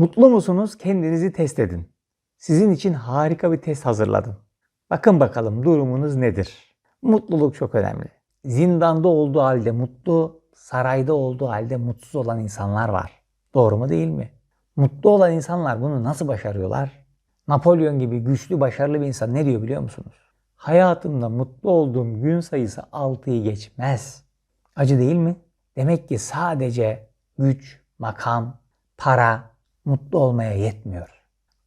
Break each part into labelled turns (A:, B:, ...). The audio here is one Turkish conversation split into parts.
A: Mutlu musunuz? Kendinizi test edin. Sizin için harika bir test hazırladım. Bakın bakalım durumunuz nedir? Mutluluk çok önemli. Zindanda olduğu halde mutlu, sarayda olduğu halde mutsuz olan insanlar var. Doğru mu değil mi? Mutlu olan insanlar bunu nasıl başarıyorlar? Napolyon gibi güçlü, başarılı bir insan ne diyor biliyor musunuz? Hayatımda mutlu olduğum gün sayısı 6'yı geçmez. Acı değil mi? Demek ki sadece güç, makam, para mutlu olmaya yetmiyor.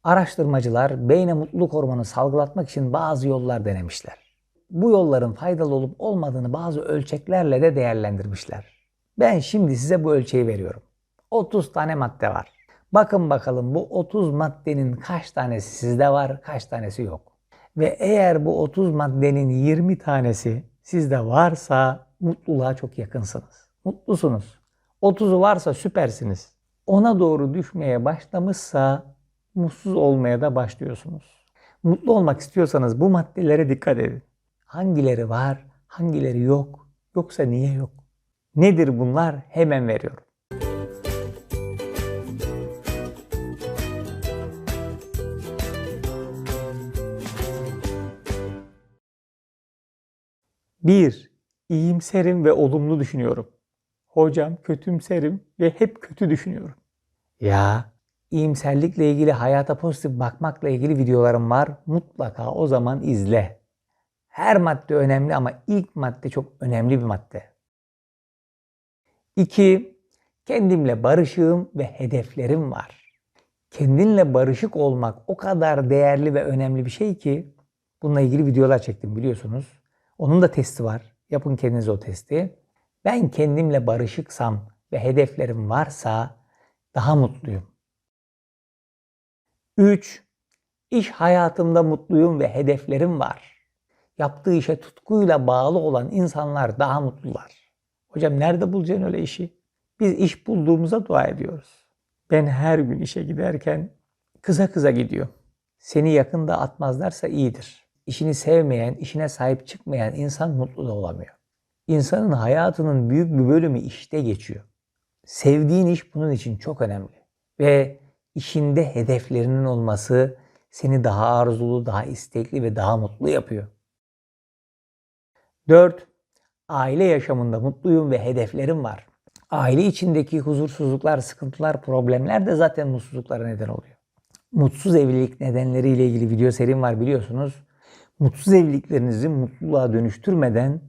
A: Araştırmacılar beyne mutluluk hormonu salgılatmak için bazı yollar denemişler. Bu yolların faydalı olup olmadığını bazı ölçeklerle de değerlendirmişler. Ben şimdi size bu ölçeği veriyorum. 30 tane madde var. Bakın bakalım bu 30 maddenin kaç tanesi sizde var, kaç tanesi yok. Ve eğer bu 30 maddenin 20 tanesi sizde varsa mutluluğa çok yakınsınız. Mutlusunuz. 30'u varsa süpersiniz. Ona doğru düşmeye başlamışsa mutsuz olmaya da başlıyorsunuz. Mutlu olmak istiyorsanız bu maddelere dikkat edin. Hangileri var, hangileri yok, yoksa niye yok? Nedir bunlar? Hemen veriyorum. Bir, iyimserim ve olumlu düşünüyorum. Hocam kötümserim ve hep kötü düşünüyorum. Ya iyimserlikle ilgili hayata pozitif bakmakla ilgili videolarım var. Mutlaka o zaman izle. Her madde önemli ama ilk madde çok önemli bir madde. 2. Kendimle barışığım ve hedeflerim var. Kendinle barışık olmak o kadar değerli ve önemli bir şey ki bununla ilgili videolar çektim biliyorsunuz. Onun da testi var. Yapın kendiniz o testi. Ben kendimle barışıksam ve hedeflerim varsa daha mutluyum. 3. İş hayatımda mutluyum ve hedeflerim var. Yaptığı işe tutkuyla bağlı olan insanlar daha mutlular. Hocam nerede bulacaksın öyle işi? Biz iş bulduğumuza dua ediyoruz. Ben her gün işe giderken kıza kıza gidiyor. Seni yakında atmazlarsa iyidir. İşini sevmeyen, işine sahip çıkmayan insan mutlu da olamıyor. İnsanın hayatının büyük bir bölümü işte geçiyor. Sevdiğin iş bunun için çok önemli. Ve işinde hedeflerinin olması seni daha arzulu, daha istekli ve daha mutlu yapıyor. 4. Aile yaşamında mutluyum ve hedeflerim var. Aile içindeki huzursuzluklar, sıkıntılar, problemler de zaten mutsuzluklara neden oluyor. Mutsuz evlilik nedenleriyle ilgili video serim var biliyorsunuz. Mutsuz evliliklerinizi mutluluğa dönüştürmeden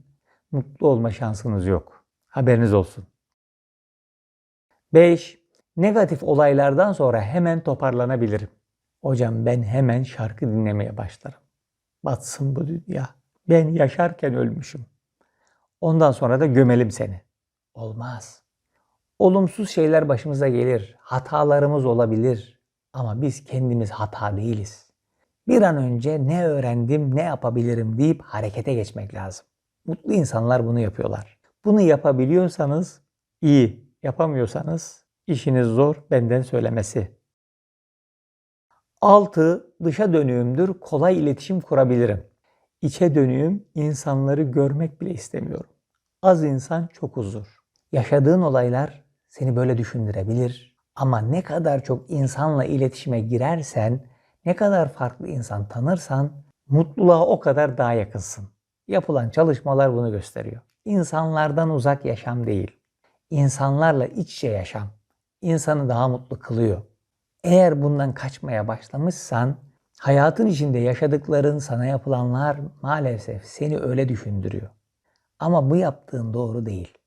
A: mutlu olma şansınız yok. Haberiniz olsun. 5. Negatif olaylardan sonra hemen toparlanabilirim. Hocam ben hemen şarkı dinlemeye başlarım. Batsın bu dünya. Ben yaşarken ölmüşüm. Ondan sonra da gömelim seni. Olmaz. Olumsuz şeyler başımıza gelir. Hatalarımız olabilir. Ama biz kendimiz hata değiliz. Bir an önce ne öğrendim, ne yapabilirim deyip harekete geçmek lazım. Mutlu insanlar bunu yapıyorlar. Bunu yapabiliyorsanız iyi, yapamıyorsanız işiniz zor benden söylemesi. 6. Dışa dönüğümdür, kolay iletişim kurabilirim. İçe dönüğüm, insanları görmek bile istemiyorum. Az insan çok huzur. Yaşadığın olaylar seni böyle düşündürebilir. Ama ne kadar çok insanla iletişime girersen, ne kadar farklı insan tanırsan mutluluğa o kadar daha yakınsın. Yapılan çalışmalar bunu gösteriyor. İnsanlardan uzak yaşam değil. İnsanlarla iç içe yaşam insanı daha mutlu kılıyor. Eğer bundan kaçmaya başlamışsan hayatın içinde yaşadıkların, sana yapılanlar maalesef seni öyle düşündürüyor. Ama bu yaptığın doğru değil.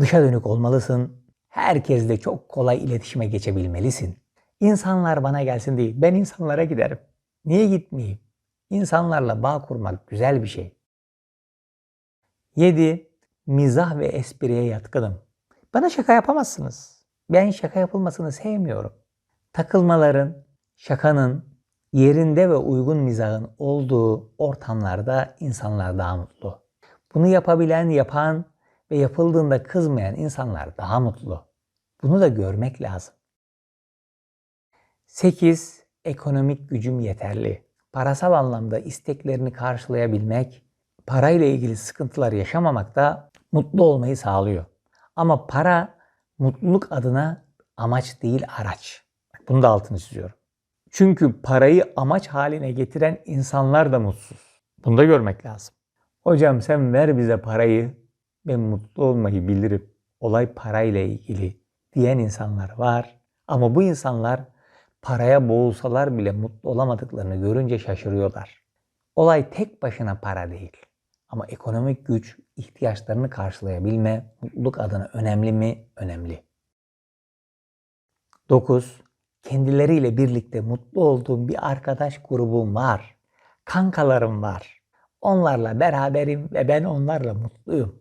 A: Dışa dönük olmalısın. Herkesle çok kolay iletişime geçebilmelisin. İnsanlar bana gelsin değil, ben insanlara giderim. Niye gitmeyeyim? İnsanlarla bağ kurmak güzel bir şey. 7. Mizah ve espriye yatkınım. Bana şaka yapamazsınız. Ben şaka yapılmasını sevmiyorum. Takılmaların, şakanın, yerinde ve uygun mizahın olduğu ortamlarda insanlar daha mutlu. Bunu yapabilen, yapan ve yapıldığında kızmayan insanlar daha mutlu. Bunu da görmek lazım. 8. Ekonomik gücüm yeterli. Parasal anlamda isteklerini karşılayabilmek, parayla ilgili sıkıntılar yaşamamak da mutlu olmayı sağlıyor. Ama para mutluluk adına amaç değil araç. Bunu da altını çiziyorum. Çünkü parayı amaç haline getiren insanlar da mutsuz. Bunu da görmek lazım. Hocam sen ver bize parayı, ben mutlu olmayı bilirim. Olay parayla ilgili diyen insanlar var. Ama bu insanlar paraya boğulsalar bile mutlu olamadıklarını görünce şaşırıyorlar. Olay tek başına para değil. Ama ekonomik güç ihtiyaçlarını karşılayabilme mutluluk adına önemli mi? Önemli. 9. Kendileriyle birlikte mutlu olduğum bir arkadaş grubum var. Kankalarım var. Onlarla beraberim ve ben onlarla mutluyum.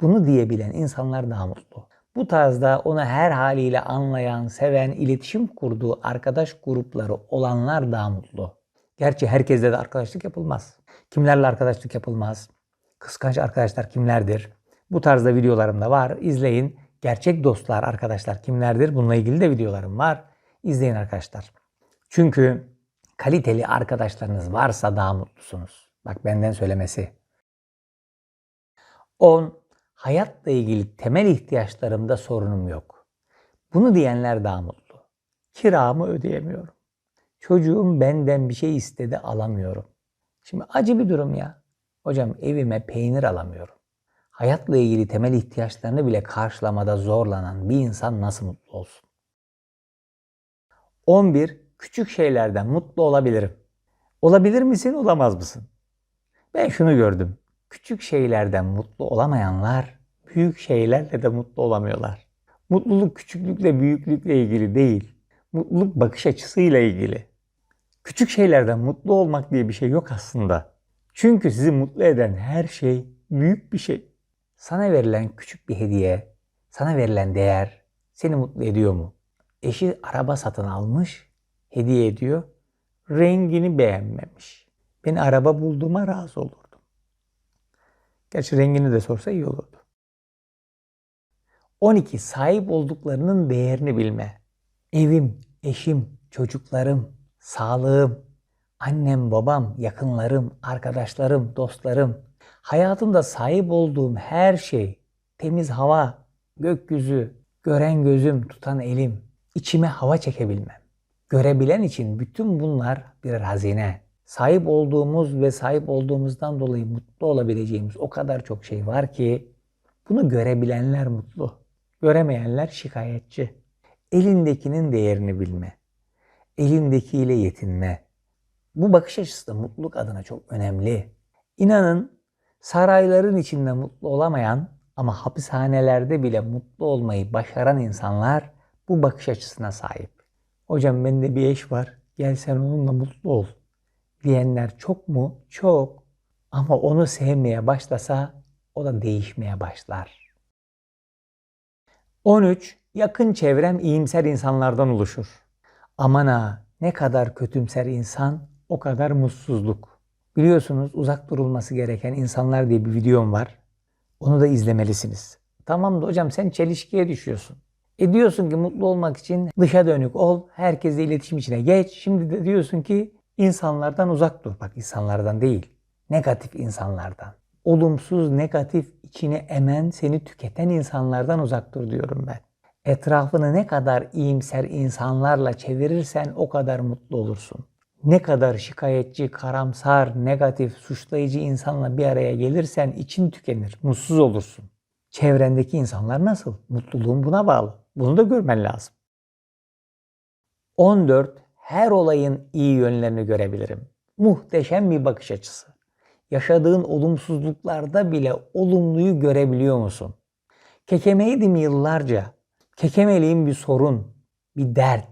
A: Bunu diyebilen insanlar daha mutlu. Bu tarzda onu her haliyle anlayan, seven, iletişim kurduğu arkadaş grupları olanlar daha mutlu. Gerçi herkesle de arkadaşlık yapılmaz. Kimlerle arkadaşlık yapılmaz? Kıskanç arkadaşlar kimlerdir? Bu tarzda videolarım da var. İzleyin. Gerçek dostlar, arkadaşlar kimlerdir? Bununla ilgili de videolarım var. İzleyin arkadaşlar. Çünkü kaliteli arkadaşlarınız varsa daha mutlusunuz. Bak benden söylemesi. 10. Hayatla ilgili temel ihtiyaçlarımda sorunum yok. Bunu diyenler daha mutlu. Kiramı ödeyemiyorum. Çocuğum benden bir şey istedi alamıyorum. Şimdi acı bir durum ya. Hocam evime peynir alamıyorum. Hayatla ilgili temel ihtiyaçlarını bile karşılamada zorlanan bir insan nasıl mutlu olsun? 11. Küçük şeylerden mutlu olabilirim. Olabilir misin, olamaz mısın? Ben şunu gördüm. Küçük şeylerden mutlu olamayanlar büyük şeylerle de mutlu olamıyorlar. Mutluluk küçüklükle büyüklükle ilgili değil. Mutluluk bakış açısıyla ilgili. Küçük şeylerden mutlu olmak diye bir şey yok aslında. Çünkü sizi mutlu eden her şey büyük bir şey. Sana verilen küçük bir hediye, sana verilen değer seni mutlu ediyor mu? Eşi araba satın almış, hediye ediyor. Rengini beğenmemiş. Ben araba bulduğuma razı olurdum. Gerçi rengini de sorsa iyi olurdu. 12. Sahip olduklarının değerini bilme. Evim, eşim, çocuklarım, sağlığım, annem, babam, yakınlarım, arkadaşlarım, dostlarım, hayatımda sahip olduğum her şey, temiz hava, gökyüzü, gören gözüm, tutan elim, içime hava çekebilmem. Görebilen için bütün bunlar birer hazine. Sahip olduğumuz ve sahip olduğumuzdan dolayı mutlu olabileceğimiz o kadar çok şey var ki bunu görebilenler mutlu. Göremeyenler şikayetçi. Elindekinin değerini bilme. Elindekiyle yetinme. Bu bakış açısı da mutluluk adına çok önemli. İnanın sarayların içinde mutlu olamayan ama hapishanelerde bile mutlu olmayı başaran insanlar bu bakış açısına sahip. Hocam bende bir eş var. Gel sen onunla mutlu ol. Diyenler çok mu? Çok. Ama onu sevmeye başlasa o da değişmeye başlar. 13. Yakın çevrem iyimser insanlardan oluşur. Aman ha ne kadar kötümser insan o kadar mutsuzluk. Biliyorsunuz uzak durulması gereken insanlar diye bir videom var. Onu da izlemelisiniz. Tamam da hocam sen çelişkiye düşüyorsun. E diyorsun ki mutlu olmak için dışa dönük ol, herkesle iletişim içine geç. Şimdi de diyorsun ki insanlardan uzak dur. Bak insanlardan değil, negatif insanlardan. Olumsuz, negatif, içine emen, seni tüketen insanlardan uzak dur diyorum ben. Etrafını ne kadar iyimser insanlarla çevirirsen o kadar mutlu olursun. Ne kadar şikayetçi, karamsar, negatif, suçlayıcı insanla bir araya gelirsen için tükenir, mutsuz olursun. Çevrendeki insanlar nasıl? Mutluluğun buna bağlı. Bunu da görmen lazım. 14. Her olayın iyi yönlerini görebilirim. Muhteşem bir bakış açısı. Yaşadığın olumsuzluklarda bile olumluyu görebiliyor musun? Kekemeydim yıllarca. Kekemeliğim bir sorun, bir dert,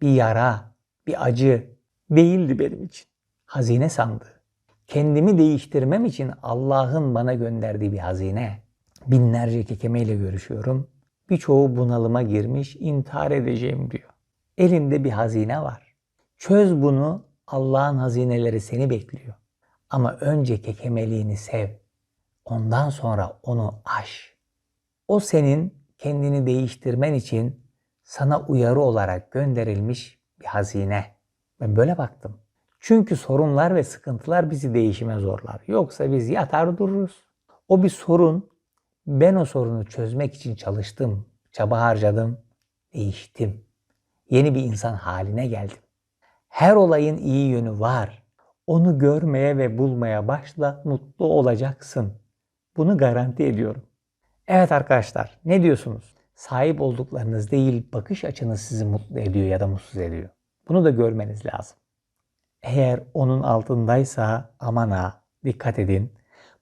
A: bir yara, bir acı değildi benim için. Hazine sandı. Kendimi değiştirmem için Allah'ın bana gönderdiği bir hazine. Binlerce kekemeyle görüşüyorum. Birçoğu bunalıma girmiş, intihar edeceğim diyor. Elinde bir hazine var. Çöz bunu, Allah'ın hazineleri seni bekliyor. Ama önce kekemeliğini sev. Ondan sonra onu aş. O senin kendini değiştirmen için sana uyarı olarak gönderilmiş bir hazine. Ben böyle baktım. Çünkü sorunlar ve sıkıntılar bizi değişime zorlar. Yoksa biz yatar dururuz. O bir sorun. Ben o sorunu çözmek için çalıştım, çaba harcadım, değiştim. Yeni bir insan haline geldim. Her olayın iyi yönü var. Onu görmeye ve bulmaya başla, mutlu olacaksın. Bunu garanti ediyorum. Evet arkadaşlar, ne diyorsunuz? Sahip olduklarınız değil, bakış açınız sizi mutlu ediyor ya da mutsuz ediyor. Bunu da görmeniz lazım. Eğer onun altındaysa aman ha dikkat edin.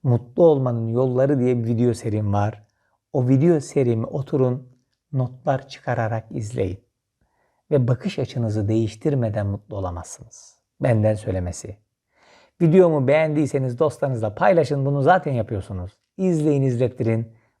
A: Mutlu olmanın yolları diye bir video serim var. O video serimi oturun notlar çıkararak izleyin. Ve bakış açınızı değiştirmeden mutlu olamazsınız. Benden söylemesi. Videomu beğendiyseniz dostlarınızla paylaşın. Bunu zaten yapıyorsunuz. İzleyin, izlettirin.